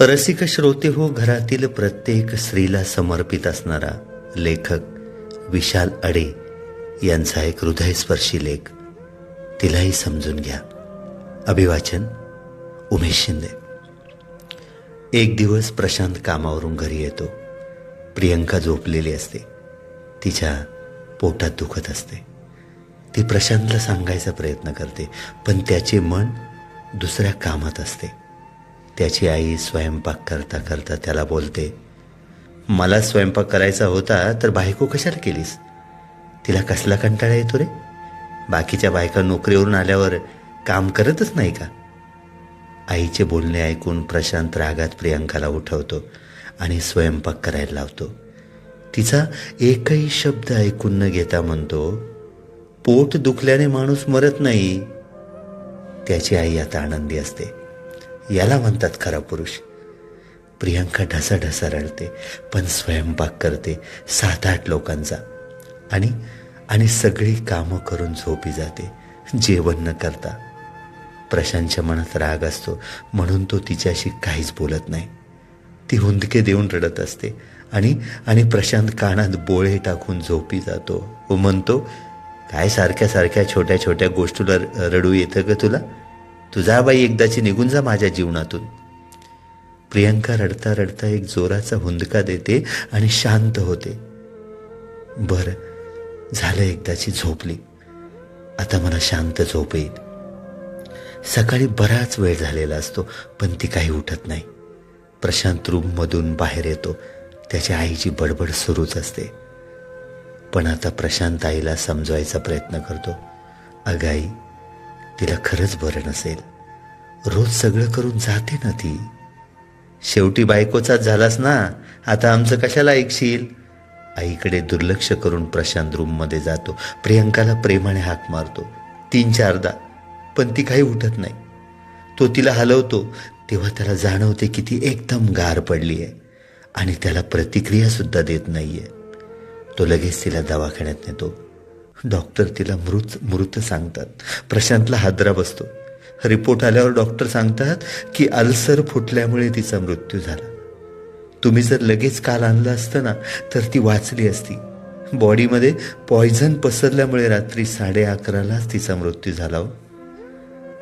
रसिक श्रोते हो घरातील प्रत्येक स्त्रीला समर्पित असणारा लेखक विशाल अडे यांचा एक हृदयस्पर्शी लेख. तिलाही समजून घ्या. अभिवाचन उमेश शिंदे. एक दिवस प्रशांत कामावरून घरी येतो. प्रियंका झोपलेली असते. तिच्या पोटात दुखत असते. ती प्रशांतला सांगायचा प्रयत्न करते पण त्याचे मन दुसऱ्या कामात असते. त्याची आई स्वयंपाक करता करता त्याला बोलते मला स्वयंपाक करायचा होता तर बायको कशाला केलीस? तिला कसला कंटाळा येतो रे? बाकीच्या बायका नोकरीवरून आल्यावर काम करतच नाही का? आईचे बोलणे ऐकून प्रशांत रागात प्रियंकाला उठवतो आणि स्वयंपाक करायला लावतो. तिचा एकही शब्द ऐकून न घेता म्हणतो पोट दुखल्याने माणूस मरत नाही. त्याची आई आता आनंदी असते. याला म्हणतात खरा पुरुष. प्रियांका ढसा ढसा रडते पण स्वयंपाक करते सात आठ लोकांचा. आणि आणि सगळी कामं करून झोपी जाते जेवण न करता. प्रशांतच्या मनात राग असतो म्हणून तो तिच्याशी काहीच बोलत नाही. ती हुंदके देऊन रडत असते आणि आणि प्रशांत कानात बोळे टाकून झोपी जातो. व म्हणतो काय सारख्या सारख्या छोट्या छोट्या गोष्टीला र- रडू येतं का तुला? तुझा बाई एकदाची निघून जा माझ्या जीवनातून. प्रियंका रडता रडता एक जोराचा हुंदका देते आणि शांत होते. बरं झालं एकदाची झोपली. आता मला शांत झोप येईल. सकाळी बराच वेळ झालेला असतो पण ती काही उठत नाही. प्रशांत रूममधून बाहेर येतो. त्याच्या आईची बडबड सुरूच असते. पण आता प्रशांत आईला समजवायचा प्रयत्न करतो. अगाई आई तिला खरंच बरं नसेल. रोज सगळं करून जाते ना ती. शेवटी बायकोचाच झालास ना आता आमचं कशाला ऐकशील? आईकडे दुर्लक्ष करून प्रशांत रूममध्ये जातो. प्रियंकाला प्रेमाने हाक मारतो. तीन चारदा पण ती काही उठत नाही. तो तिला हलवतो. तेव्हा त्याला जाणवते की ती एकदम गार पडली आहे आणि त्याला प्रतिक्रियासुद्धा देत नाही आहे तो लगेच तिला दवाखान्यात नेतो. डॉक्टर तिला मृत मृत सांगतात. प्रशांतला हादरा बसतो. रिपोर्ट आल्यावर डॉक्टर सांगतात की अल्सर फुटल्यामुळे तिचा मृत्यू झाला. तुम्ही जर लगेच काल आणलं असतं ना तर ती वाचली असती. बॉडीमध्ये पॉयझन पसरल्यामुळे रात्री साडे अकरालाच तिचा मृत्यू झाला हो.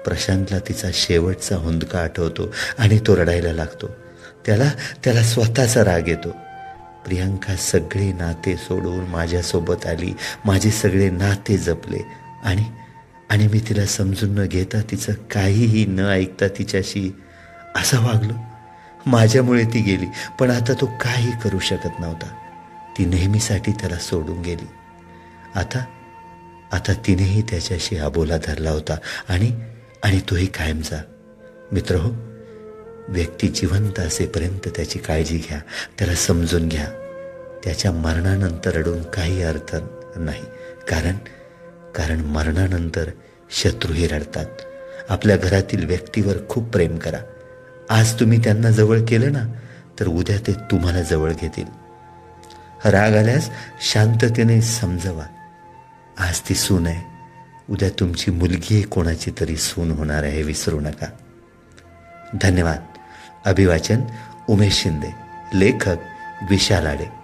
प्रशांतला तिचा शेवटचा हुंदका आठवतो आणि तो रडायला लागतो. त्याला त्याला स्वतःचा राग येतो. प्रियांका सगळे नाते सोडून माझ्यासोबत आली. माझे सगळे नाते जपले. आणि आणि मी तिला समजून न घेता तिचं काहीही न ऐकता तिच्याशी असं वागलो. माझ्यामुळे ती गेली पण आता तो काही करू शकत नव्हता. ती नेहमीसाठी त्याला सोडून गेली. आता आता तिनेही त्याच्याशी अबोला धरला होता. आणि आणि तोही कायमचा. मित्र हो व्यक्ती जिवंत असेपर्यंत त्याची काळजी घ्या. त्याला समजून घ्या. त्याच्या मरणानंतर रडून काही अर्थ नाही. कारण कारण मरणानंतर शत्रूही रडतात. आपल्या घरातील व्यक्तीवर खूप प्रेम करा. आज तुम्ही त्यांना जवळ केलं ना तर उद्या ते तुम्हाला जवळ घेतील. राग आल्यास शांततेने समजवा. आज ती सून आहे. उद्या तुमची मुलगी कोणाची तरी सून होणार आहे विसरू नका. धन्यवाद. अभिवाचन उमेश शिंदे लेखक विशाल आडे.